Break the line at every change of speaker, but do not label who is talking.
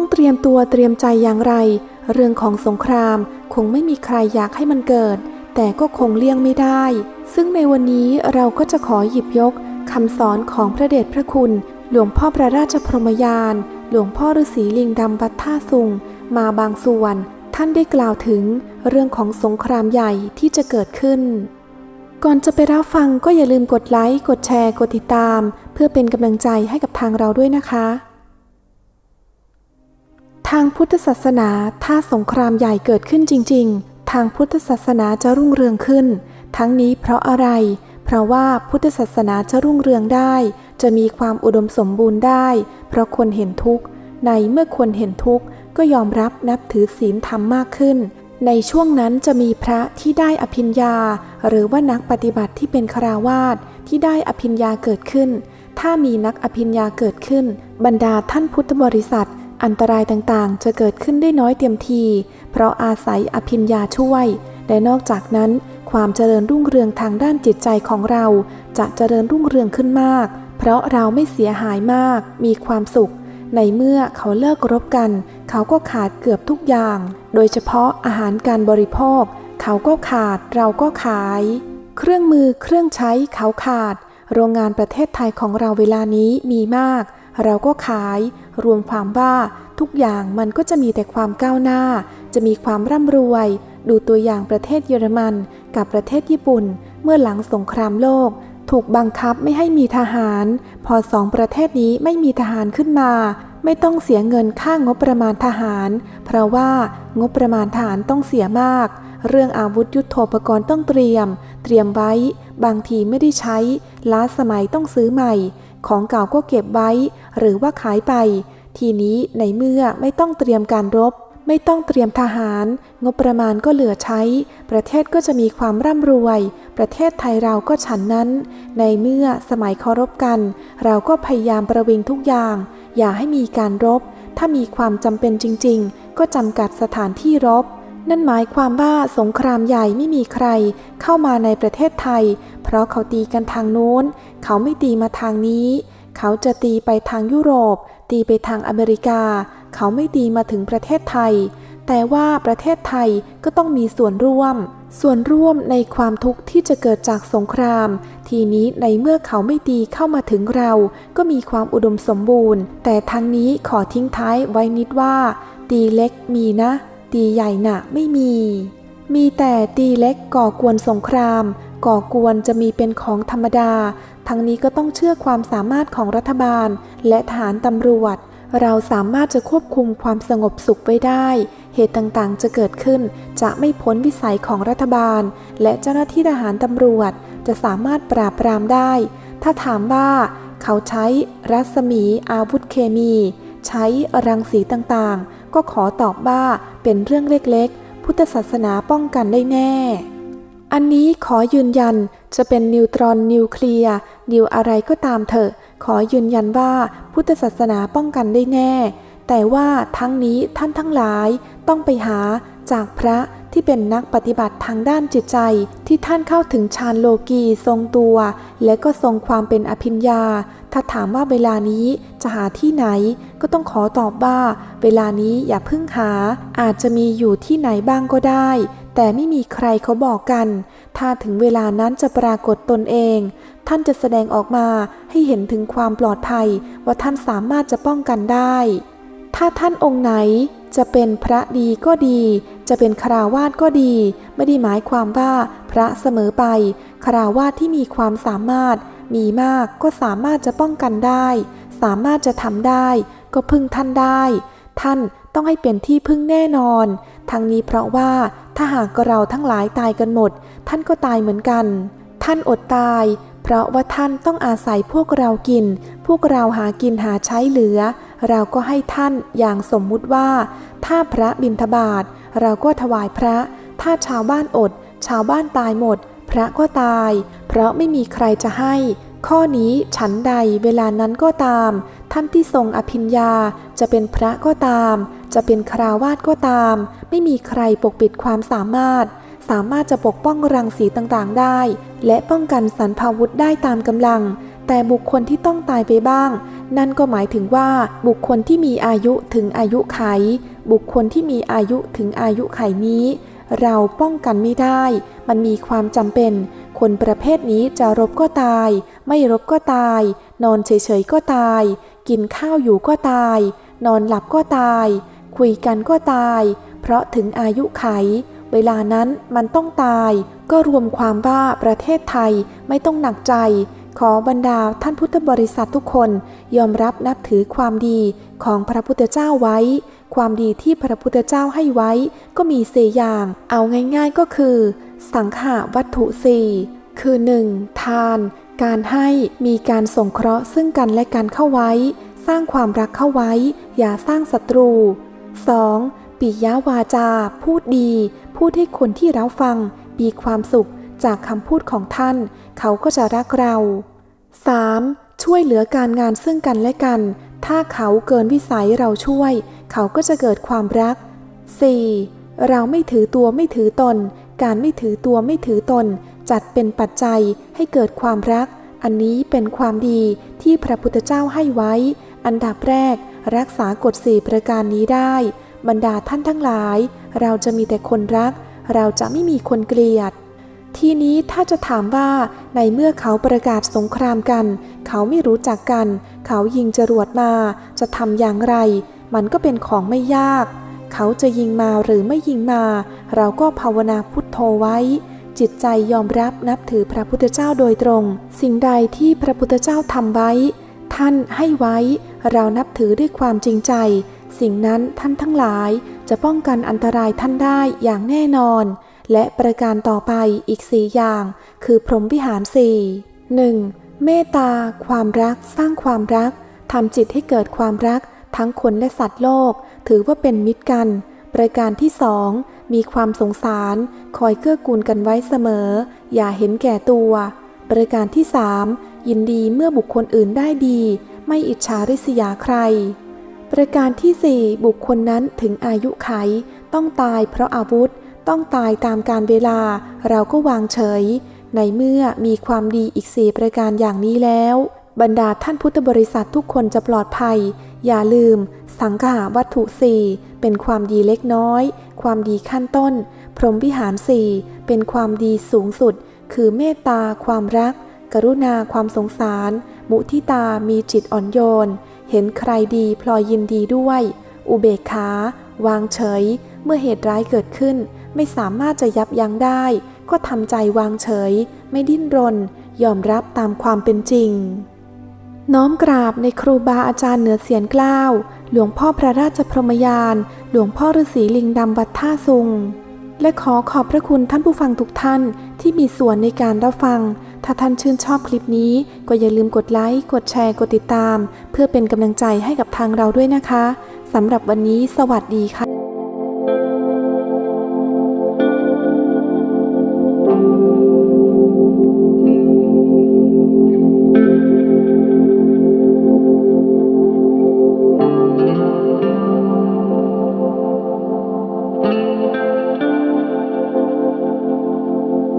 ต้องเตรียมตัวเตรียมใจอย่างไร เรื่องของสงครามคงไม่มีใครอยากให้มันเกิด แต่ก็คงเลี่ยงไม่ได้ ซึ่งในวันนี้เราก็จะขอหยิบยกคำสอนของพระเดชพระคุณ หลวงพ่อพระราชพรมยาน หลวงพ่อฤาษีลิงดำวัดท่าสุง มาบางส่วน ท่านได้กล่าวถึงเรื่องของสงครามใหญ่ที่จะเกิดขึ้น ก่อนจะไปรับฟังก็อย่าลืมกดไลค์ กดแชร์ กดติดตาม เพื่อเป็นกำลังใจให้กับทางเราด้วยนะคะ ทางพุทธศาสนาถ้าสงครามใหญ่เกิดขึ้นจริง ๆ ทางพุทธศาสนาจะรุ่งเรืองขึ้น ทั้งนี้เพราะอะไร เพราะว่าพุทธศาสนาจะรุ่งเรืองได้ จะมีความอุดมสมบูรณ์ได้ เพราะคนเห็นทุกข์ ในเมื่อคนเห็นทุกข์ก็ยอมรับนับถือศีลธรรมมากขึ้น ในช่วงนั้นจะมีพระที่ได้อภิญญา หรือว่านักปฏิบัติที่เป็นคราวาสที่ได้อภิญญาเกิดขึ้น ถ้ามีนักอภิญญาเกิดขึ้น บรรดาท่านพุทธบริษัท อันตรายต่างๆ จะเกิดขึ้นได้น้อยเต็มที เพราะอาศัยอภิญญาช่วย และนอกจากนั้น ความเจริญรุ่งเรืองทางด้านจิตใจของเรา จะเจริญรุ่งเรืองขึ้นมาก เพราะเราไม่เสียหายมาก มีความสุข ในเมื่อเขาเลิกรบกัน เขาก็ขาดเกือบทุกอย่าง โดยเฉพาะอาหารการบริโภค เขาก็ขาด เราก็ขาย เครื่องมือเครื่องใช้เขาขาด โรงงานประเทศไทยของเราเวลานี้มีมาก เราก็ขาย รวมความว่าทุกอย่างมันก็จะมีแต่ความก้าวหน้า จะมีความร่ำรวย ดูตัวอย่างประเทศเยอรมันกับประเทศญี่ปุ่น เมื่อหลังสงครามโลก ถูกบังคับไม่ให้มีทหาร พอสองประเทศนี้ไม่มีทหารขึ้นมา ไม่ต้องเสียเงินค่างบประมาณทหาร เพราะว่างบประมาณทหารต้องเสียมาก เรื่องอาวุธยุโทโธปกรณ์ต้องเตรียม เตรียมไว้ บางทีไม่ได้ใช้ ล้าสมัยต้องซื้อใหม่ ของเก่าก็เก็บไว้ หรือว่าขายไป ทีนี้ในเมื่อไม่ต้องเตรียมการรบ ไม่ต้องเตรียมทหาร งบประมาณก็เหลือใช้ ประเทศก็จะมีความร่ำรวย ประเทศไทยเราก็ฉันนั้น ในเมื่อสมัยเคารพกัน เราก็พยายามประวิงทุกอย่าง อย่าให้มีการรบ ถ้ามีความจำเป็นจริง ๆ ก็จำกัดสถานที่รบ นั่นหมายความว่าสงครามใหญ่ไม่มีใครเข้ามาในประเทศไทย เพราะเขาตีกันทางโน้น เขาไม่ตีมาทางนี้ เขาจะตีไปทางยุโรป ตีไปทางอเมริกา เขาไม่ตีมาถึงประเทศไทย แต่ว่าประเทศไทยก็ต้องมีส่วนร่วม ส่วนร่วมในความทุกข์ที่จะเกิดจากสงคราม ทีนี้ในเมื่อเขาไม่ตีเข้ามาถึงเรา ก็มีความอุดมสมบูรณ์ แต่ทางนี้ขอทิ้งท้ายไว้นิดว่า ตีเล็กมีนะ ตีใหญ่หนะไม่มี มีแต่ตีเล็กก่อกวนสงคราม ก่อกวนจะมีเป็นของธรรมดา ทั้งนี้ก็ต้องเชื่อความสามารถของรัฐบาล และทหารตำรวจ เราสามารถจะควบคุมความสงบสุขไว้ได้ เหตุต่างๆ จะเกิดขึ้น จะไม่พ้นวิสัยของรัฐบาล และเจ้าหน้าที่ทหารตำรวจ จะสามารถปราบปรามได้ ถ้าถามว่าเขาใช้รัศมีอาวุธเคมี ใช้รังสีต่างๆ ก็ขอตอบว่าเป็นเรื่องเล็กๆ พุทธศาสนาป้องกันได้แน่ อันนี้ขอยืนยันจะเป็นนิวตรอนนิวเคลียร์นิวอะไรก็ตามเถอะ ขอยืนยันว่าพุทธศาสนาป้องกันได้แน่ แต่ว่าทั้งนี้ท่านทั้งหลายต้องไปหาจากพระ ที่เป็นนักปฏิบัติทางด้านจิตใจ ที่ท่านเข้าถึงฌานโลกีทรงตัว และก็ทรงความเป็นอภิญญา ถ้าถามว่าเวลานี้จะหาที่ไหน ก็ต้องขอตอบว่า เวลานี้อย่าเพิ่งหา อาจจะมีอยู่ที่ไหนบ้างก็ได้ แต่ไม่มีใครเขาบอกกัน ถ้าถึงเวลานั้นจะปรากฏตนเอง ท่านจะแสดงออกมาให้เห็นถึงความปลอดภัย ว่าท่านสามารถจะป้องกันได้ ถ้าท่านองค์ไหน จะเป็นพระดีก็ดี จะเป็นคราวาสก็ดี ไม่ได้หมายความว่าพระเสมอไป คราวาสที่มีความสามารถ มีมากก็สามารถจะป้องกันได้ สามารถจะทำได้ ก็พึ่งท่านได้ ท่านต้องให้เป็นที่พึ่งแน่นอน ทั้งนี้เพราะว่าถ้าหากเราทั้งหลายตายกันหมด ท่านก็ตายเหมือนกัน ท่านอดตาย เพราะว่าท่านต้องอาศัยพวกเรากิน พวกเราหากินหาใช้เหลือ เราก็ให้ท่านอย่างสมมุติว่า ถ้าพระบิณฑบาตเราก็ถวายพระ ถ้าชาวบ้านอด ชาวบ้านตายหมด พระก็ตาย เพราะไม่มีใครจะให้ ข้อนี้ฉันใดเวลานั้นก็ตาม ท่านที่ทรงอภิญญาจะเป็นพระก็ตาม จะเป็นคราวาสก็ตาม ไม่มีใครปกปิดความสามารถ สามารถจะปกป้องรังสีต่างๆได้ และป้องกันสรรพาวุธได้ตามกำลัง แต่บุคคลที่ต้องตายไปบ้าง นั่นก็หมายถึงว่าบุคคลที่มีอายุถึงอายุไข บุคคลที่มีอายุถึงอายุไขนี้ เราป้องกันไม่ได้ มันมีความจำเป็น คนประเภทนี้จะรบก็ตาย ไม่รบก็ตาย นอนเฉยๆก็ตาย กินข้าวอยู่ก็ตาย นอนหลับก็ตาย คุยกันก็ตาย เพราะถึงอายุไข เวลานั้นมันต้องตาย ก็รวมความว่าประเทศไทยไม่ต้องหนักใจ ขอบรรดาท่านพุทธบริษัททุกคนยอมรับนับถือความดีของพระพุทธเจ้าไว้ ความดีที่พระพุทธเจ้าให้ไว้ก็มีสี่อย่าง เอาง่ายๆก็คือ สังขะวัตถุสี่คือ 1. ทาน การให้มีการส่งเคราะห์ซึ่งกันและกันเข้าไว้ สร้างความรักเข้าไว้ อย่าสร้างศัตรู 2. ปิยาวาจา พูดดีพูดให้คนที่เราฟัง มีความสุข จากคำพูดของท่าน เขาก็จะรักเรา 3. ช่วยเหลือการงานซึ่งกันและกัน ถ้าเขาเกินวิสัยเราช่วย เขาก็จะเกิดความรัก 4. เราไม่ถือตัวไม่ถือตน การไม่ถือตัวไม่ถือตน จัดเป็นปัจจัยให้เกิดความรัก อันนี้เป็นความดีที่พระพุทธเจ้าให้ไว้ อันดับแรก รักษากฎสี่ประการนี้ได้ บรรดาท่านทั้งหลาย เราจะมีแต่คนรัก เราจะไม่มีคนเกลียด ทีนี้ถ้าจะถามว่าในเมื่อเขาประกาศสงครามกัน เขาไม่รู้จักกัน เขายิงจรวดมา จะทำอย่างไร มันก็เป็นของไม่ยาก เขาจะยิงมาหรือไม่ยิงมา เราก็ภาวนาพุทโธไว้ จิตใจยอมรับนับถือพระพุทธเจ้าโดยตรง สิ่งใดที่พระพุทธเจ้าทำไว้ ท่านให้ไว้ เรานับถือด้วยความจริงใจ สิ่งนั้นท่านทั้งหลาย จะป้องกันอันตรายท่านได้อย่างแน่นอน และประการต่อไปอีกสี่อย่าง คือพรหมวิหารสี่หนึ่งเมตตา ความรัก สร้างความรักทำจิตให้เกิดความรัก ทั้งคนและสัตว์โลก ถือว่าเป็นมิตรกัน ประการที่สองมีความสงสาร คอยเกื้อกูลกันไว้เสมอ อย่าเห็นแก่ตัว ประการที่สามยินดีเมื่อบุคคลอื่นได้ดี ไม่อิจฉาริษยาใคร ประการที่สี่บุคคลนั้นถึงอายุไข ต้องตายเพราะอาวุธ ต้องตายตามการเวลาเราก็วางเฉย ในเมื่อมีความดีอีกสี่ประการอย่างนี้แล้ว บรรดาท่านพุทธบริษัททุกคนจะปลอดภัย อย่าลืม สังขาวัตถุสี่เป็นความดีเล็กน้อย ความดีขั้นต้น พรหมวิหารสี่เป็นความดีสูงสุด คือเมตตาความรัก กรุณาความสงสาร มุทิตามีจิตอ่อนโยน เห็นใครดีพลอยยินดีด้วย อุเบกขา วางเฉย เมื่อเหตุร้ายเกิดขึ้น ไม่สามารถจะยับยั้งได้ ก็ทำใจวางเฉย ไม่ดิ้นรน ยอมรับตามความเป็นจริง น้อมกราบในครูบาอาจารย์เหนือเสียนกล้าว หลวงพ่อพระราชพรหมยาน หลวงพ่อฤาษีลิงดำวัดท่าซุง และขอขอบพระคุณท่านผู้ฟังทุกท่านที่มีส่วนในการรับฟัง ถ้าท่านชื่นชอบคลิปนี้ ก็อย่าลืมกดไลค์ กดแชร์ กดติดตาม เพื่อเป็นกำลังใจให้กับทางเราด้วยนะคะสำหรับวันนี้ สวัสดีค่ะ